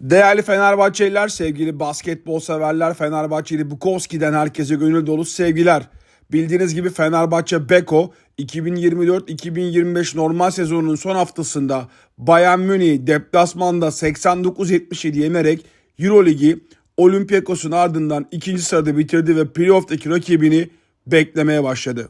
Değerli Fenerbahçeliler, sevgili basketbol severler, Fenerbahçeli Bukowski'den herkese gönül dolu sevgiler. Bildiğiniz gibi Fenerbahçe Beko 2024-2025 normal sezonunun son haftasında Bayern Münih deplasmanda 89-77 yenerek Euroligi Olympiakos'un ardından ikinci sırada bitirdi ve playoff'taki rakibini beklemeye başladı.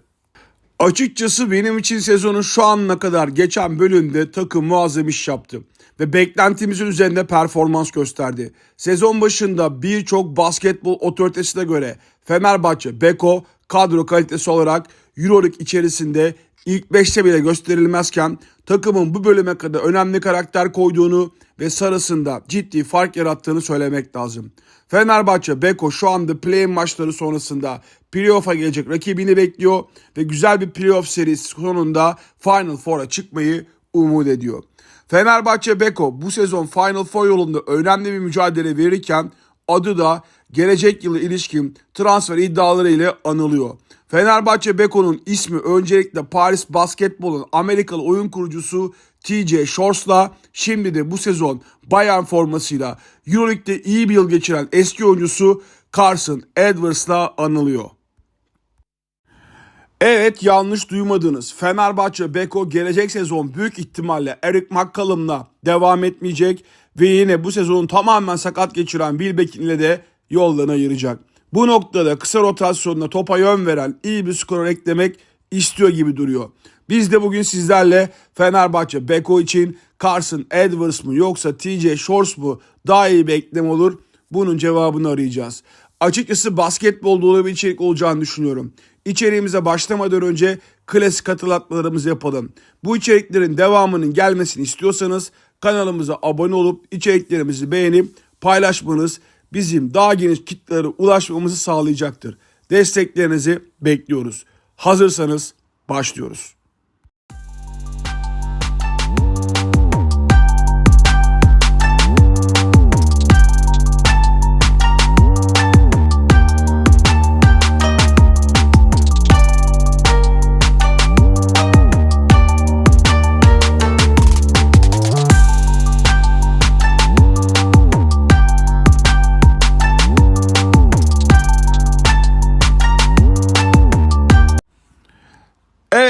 Açıkçası benim için sezonun şu anına kadar geçen bölümde takım muazzam iş yaptı ve beklentimizin üzerinde performans gösterdi. Sezon başında birçok basketbol otoritesine göre Fenerbahçe Beko kadro kalitesi olarak Euroleague içerisinde ilk 5'te bile gösterilmezken takımın bu bölüme kadar önemli karakter koyduğunu ve sarısında ciddi fark yarattığını söylemek lazım. Fenerbahçe Beko şu anda play maçları sonrasında playoff'a gelecek rakibini bekliyor ve güzel bir playoff serisi sonunda Final Four'a çıkmayı umut ediyor. Fenerbahçe Beko bu sezon Final Four yolunda önemli bir mücadele verirken adı da gelecek yılı ilişkin transfer iddiaları ile anılıyor. Fenerbahçe Beko'nun ismi öncelikle Paris Basketbol'un Amerikalı oyun kurucusu TJ Shorts'la şimdi de bu sezon Bayern formasıyla Euroleague'de iyi bir yıl geçiren eski oyuncusu Carson Edwards'la anılıyor. Evet yanlış duymadınız. Fenerbahçe Beko gelecek sezon büyük ihtimalle Eric McCallum'la devam etmeyecek ve yine bu sezonu tamamen sakat geçiren Bilbekin ile de yollarını ayıracak. Bu noktada kısa rotasyonuna topa yön veren iyi bir skorer eklemek istiyor gibi duruyor. Biz de bugün sizlerle Fenerbahçe Beko için Carson Edwards mı yoksa TJ Shorts mu daha iyi bir eklem olur? Bunun cevabını arayacağız. Açıkçası basketbol dolu bir içerik olacağını düşünüyorum. İçeriğimize başlamadan önce klasik hatırlatmalarımızı yapalım. Bu içeriklerin devamının gelmesini istiyorsanız kanalımıza abone olup içeriklerimizi beğenip paylaşmanız bizim daha geniş kitlelere ulaşmamızı sağlayacaktır. Desteklerinizi bekliyoruz. Hazırsanız başlıyoruz.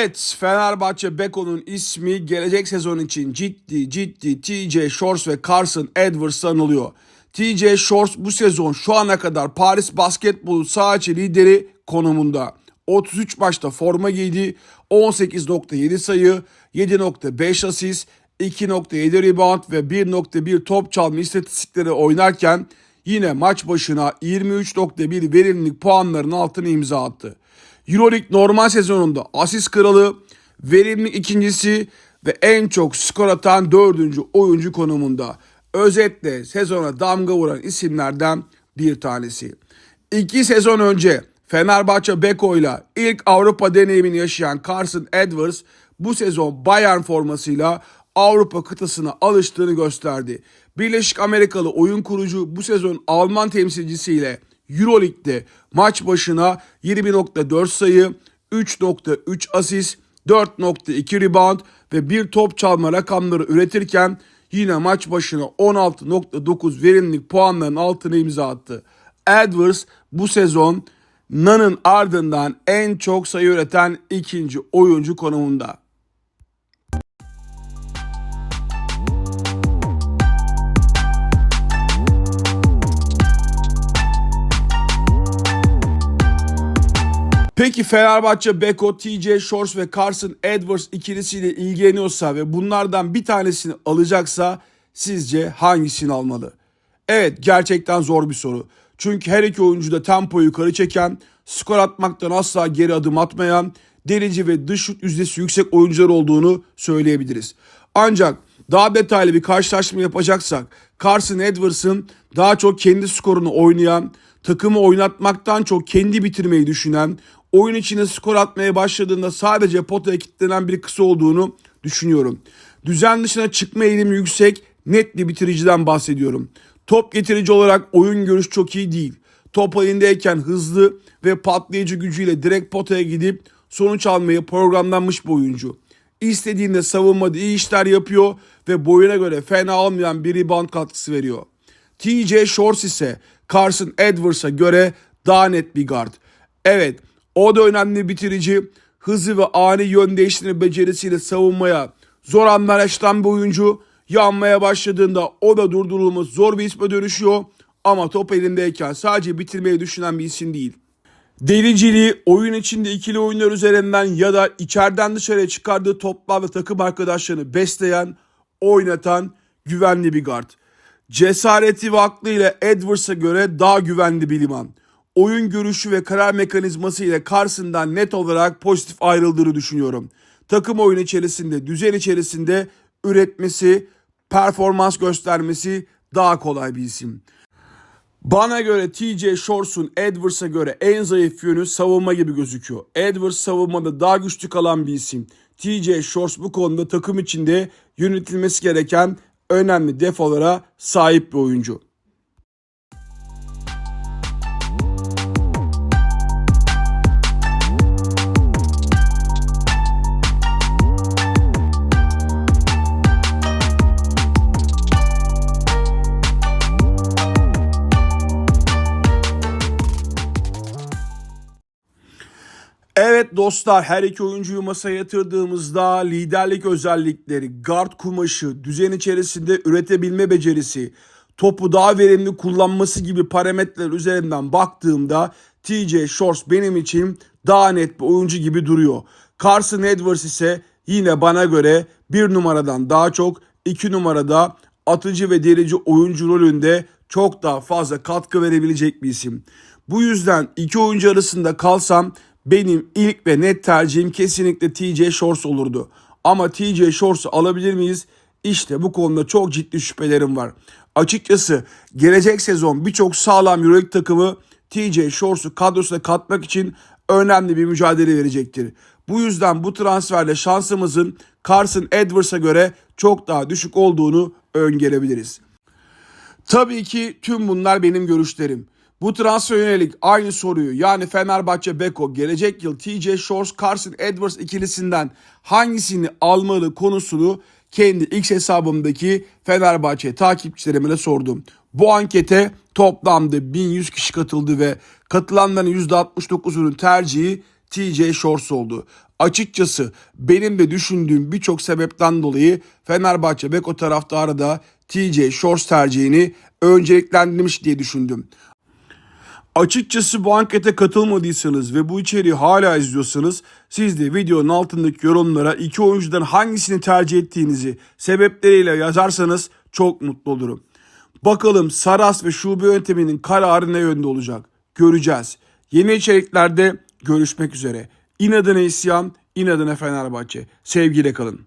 Evet Fenerbahçe Beko'nun ismi gelecek sezon için ciddi ciddi TJ Shorts ve Carson Edwards anılıyor. TJ Shorts bu sezon şu ana kadar Paris basketbolu saha lideri konumunda. 33 maçta forma giydi. 18.7 sayı, 7.5 asist, 2.7 rebound ve 1.1 top çalma istatistikleri oynarken yine maç başına 23.1 verimlilik puanların altına imza attı. Euroleague normal sezonunda asist kralı, verimlilik ikincisi ve en çok skor atan dördüncü oyuncu konumunda. Özetle sezona damga vuran isimlerden bir tanesi. İki sezon önce Fenerbahçe Beko ile ilk Avrupa deneyimini yaşayan Carson Edwards bu sezon Bayern formasıyla Avrupa kıtasına alıştığını gösterdi. Birleşik Amerikalı oyun kurucu bu sezon Alman temsilcisiyle Euroleague'de maç başına 20.4 sayı, 3.3 asist, 4.2 rebound ve bir top çalma rakamları üretirken yine maç başına 16.9 verimlilik puanların altına imza attı. Edwards bu sezon Nan'ın ardından en çok sayı üreten ikinci oyuncu konumunda. Peki Fenerbahçe Beko, TJ Shorts ve Carson Edwards ikilisiyle ilgileniyorsa ve bunlardan bir tanesini alacaksa sizce hangisini almalı? Evet gerçekten zor bir soru. Çünkü her iki oyuncu da tempoyu yukarı çeken, skor atmaktan asla geri adım atmayan, delici ve dış şut yüzdesi yüksek oyuncular olduğunu söyleyebiliriz. Ancak daha detaylı bir karşılaşma yapacaksak Carson Edwards'ın daha çok kendi skorunu oynayan, takımı oynatmaktan çok kendi bitirmeyi düşünen, oyun içinde skor atmaya başladığında sadece potaya kilitlenen bir kısa olduğunu düşünüyorum. Düzen dışına çıkma eğilimi yüksek, net bir bitiriciden bahsediyorum. Top getirici olarak oyun görüş çok iyi değil. Top elindeyken hızlı ve patlayıcı gücüyle direkt potaya gidip sonuç almayı programlanmış bir oyuncu. İstediğinde savunmada iyi işler yapıyor ve boyuna göre fena olmayan bir rebound katkısı veriyor. TJ Shorts ise Carson Edwards'a göre daha net bir guard. Evet o da önemli bitirici. Hızı ve ani yön değiştirme becerisiyle savunmaya zor anlar yaşatan bir oyuncu. Yanmaya başladığında o da durdurulması zor bir isme dönüşüyor. Ama top elindeyken sadece bitirmeyi düşünen bir isim değil. Deliciliği oyun içinde ikili oyunlar üzerinden ya da içeriden dışarıya çıkardığı toplar ve takım arkadaşlarını besleyen, oynatan güvenli bir guard. Cesareti ve aklıyla Edwards'a göre daha güvenli bir liman. Oyun görüşü ve karar mekanizması ile Carson'dan net olarak pozitif ayrıldığını düşünüyorum. Takım oyunu içerisinde, düzen içerisinde üretmesi, performans göstermesi daha kolay bir isim. Bana göre TJ Shorts'un Edwards'a göre en zayıf yönü savunma gibi gözüküyor. Edwards savunmada daha güçlü kalan bir isim. TJ Shorts bu konuda takım içinde yönetilmesi gereken önemli defolara sahip bir oyuncu. Evet dostlar her iki oyuncuyu masaya yatırdığımızda liderlik özellikleri, guard kumaşı, düzen içerisinde üretebilme becerisi, topu daha verimli kullanması gibi parametreler üzerinden baktığımda TJ Shorts benim için daha net bir oyuncu gibi duruyor. Carson Edwards ise yine bana göre bir numaradan daha çok iki numarada atıcı ve delici oyuncu rolünde çok daha fazla katkı verebilecek bir isim. Bu yüzden iki oyuncu arasında kalsam benim ilk ve net tercihim kesinlikle TJ Shorts olurdu. Ama TJ Shorts'u alabilir miyiz? İşte bu konuda çok ciddi şüphelerim var. Açıkçası gelecek sezon birçok sağlam Euroleague takımı TJ Shorts'u kadrosuna katmak için önemli bir mücadele verecektir. Bu yüzden bu transferle şansımızın Carson Edwards'a göre çok daha düşük olduğunu öngörebiliriz. Tabii ki tüm bunlar benim görüşlerim. Bu transfer yönelik aynı soruyu yani Fenerbahçe Beko gelecek yıl TJ Shorts Carson Edwards ikilisinden hangisini almalı konusunu kendi X hesabımdaki Fenerbahçe takipçilerime de sordum. Bu ankete toplamda 1100 kişi katıldı ve katılanların %69'unun tercihi TJ Shorts oldu. Açıkçası benim de düşündüğüm birçok sebepten dolayı Fenerbahçe Beko taraftarı da TJ Shorts tercihini önceliklendirmiş diye düşündüm. Açıkçası bu ankete katılmadıysanız ve bu içeriği hala izliyorsanız siz de videonun altındaki yorumlara iki oyuncudan hangisini tercih ettiğinizi sebepleriyle yazarsanız çok mutlu olurum. Bakalım Saras ve şube yönteminin kararı ne yönde olacak? Göreceğiz. Yeni içeriklerde görüşmek üzere. İnadına isyan, inadına Fenerbahçe. Sevgiyle kalın.